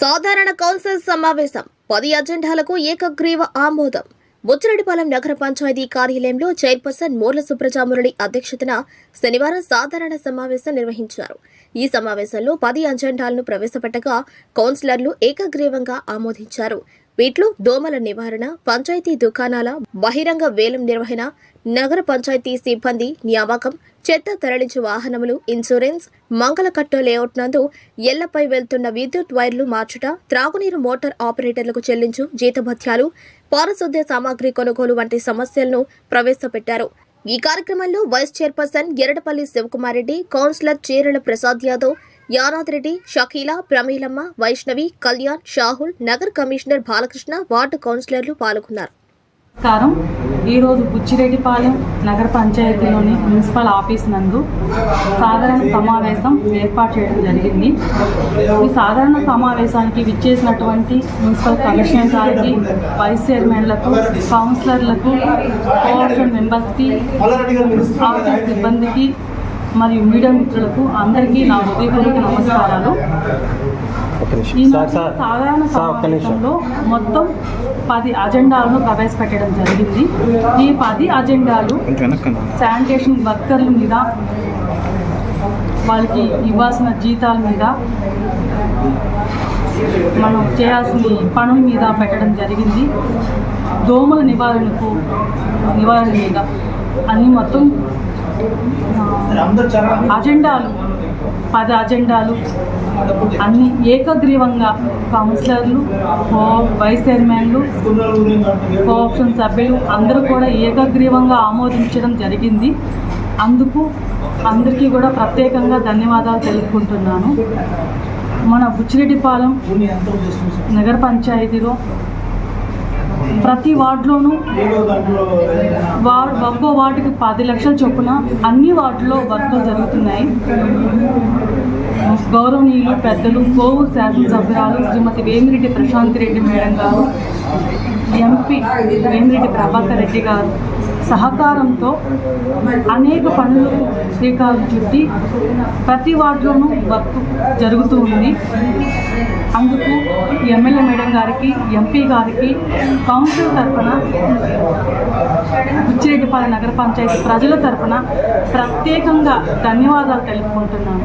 సాధారణ కౌన్సిల్ సమావేశం. పది అజెండాలకు ఏకగ్రీవ ఆమోదం. బుచ్చిరెడ్డిపాలెం నగర పంచాయతీ కార్యాలయంలో చైర్పర్సన్ మోర్ల సుప్రజామురళి అధ్యక్షతన శనివారం సాధారణ సమావేశం నిర్వహించారు. ఈ సమావేశంలో పది అజెండాలను ప్రవేశపెట్టగా కౌన్సిలర్లు ఏకగ్రీవంగా ఆమోదించారు. వీటిలో దోమల నివారణ పంచాయతీ దుకాణాల బహిరంగ వేలం నిర్వహణ నగర పంచాయతీ సిబ్బంది నియామకం చెత్త తరలించు వాహనములు ఇన్సూరెన్స్ మంగళకట్ట లేఅవుట్ నందు ఎల్లపై వెళ్తున్న విద్యుత్ వైర్లు మార్చుట త్రాగునీరు మోటార్ ఆపరేటర్లకు చెల్లించు జీతభత్యాలు పారిశుద్ధ్య సామాగ్రి కొనుగోలు వంటి సమస్యలను ప్రవేశపెట్టారు. ఈ కార్యక్రమంలో vice chairperson Yeradapalli Shivakumar Reddy councillor Cheerala Prasad Yadav Yanad Reddy Shakila Pramilamma Vaishnavi Kalyan Shahul Nagar commissioner Balakrishna ward కౌన్సిలర్లు పాల్గొన్నారు. నమస్కారం. ఈరోజు బుచ్చిరెడ్డిపాలెం నగర పంచాయతీలోని మున్సిపల్ ఆఫీస్ నందు సాధారణ సమావేశం ఏర్పాటు చేయడం జరిగింది. ఈ సాధారణ సమావేశానికి విచ్చేసినటువంటి మున్సిపల్ కమిషనర్ గారికి వైస్ చైర్మన్లకు కౌన్సిలర్లకు కోఆప్షన్ మెంబర్స్కి ఆఫీస్ సిబ్బందికి మరియు మీడియా మిత్రులకు అందరికీ నా హృదయపూర్వక నమస్కారాలు. సాధారణ సమావేశంలో మొత్తం పది అజెండాలను ప్రవేశపెట్టడం జరిగింది. ఈ పది అజెండాలు శానిటేషన్ వర్కర్ల మీద వాళ్ళకి ఇవ్వాల్సిన జీతాల మీద మనం చేయాల్సిన పనుల మీద పెట్టడం జరిగింది. దోమల నివారణకు నివారణ మీద. అన్ని మొత్తం అజెండాలు పది అజెండాలు అన్ని ఏకగ్రీవంగా కౌన్సిలర్లు వైస్ చైర్మన్లు కోఆప్షన్ సభ్యులు అందరూ కూడా ఏకగ్రీవంగా ఆమోదించడం జరిగింది. అందుకు అందరికీ కూడా ప్రత్యేకంగా ధన్యవాదాలు తెలుపుకుంటున్నాను. మన బుచ్చిరెడ్డిపాలెం నగర పంచాయతీలో ప్రతి వార్డులోనూ వార్డ్ ఒక్కో వార్డుకి పది లక్షల చొప్పున అన్ని వార్డులో వర్కులు జరుగుతున్నాయి. గౌరవనీయులు పెద్దలు కోవూరు శాసనసభ్యురాలు శ్రీమతి వేమిరెడ్డి ప్రశాంత్ రెడ్డి మేడం గారు ఎంపీ వేమిరెడ్డి ప్రభాకర్ రెడ్డి గారు సహకారంతో అనేక పనులకు శ్రీకారం చుట్టి ప్రతి వార్డులోనూ వర్క్ జరుగుతూ ఉంది. అందుకు ఎమ్మెల్యే మేడం గారికి ఎంపీ గారికి కౌన్సిల్ తరఫున బుచ్చిరెడ్డిపాలెం నగర పంచాయతీ ప్రజల తరఫున ప్రత్యేకంగా ధన్యవాదాలు తెలుపుకుంటున్నాను.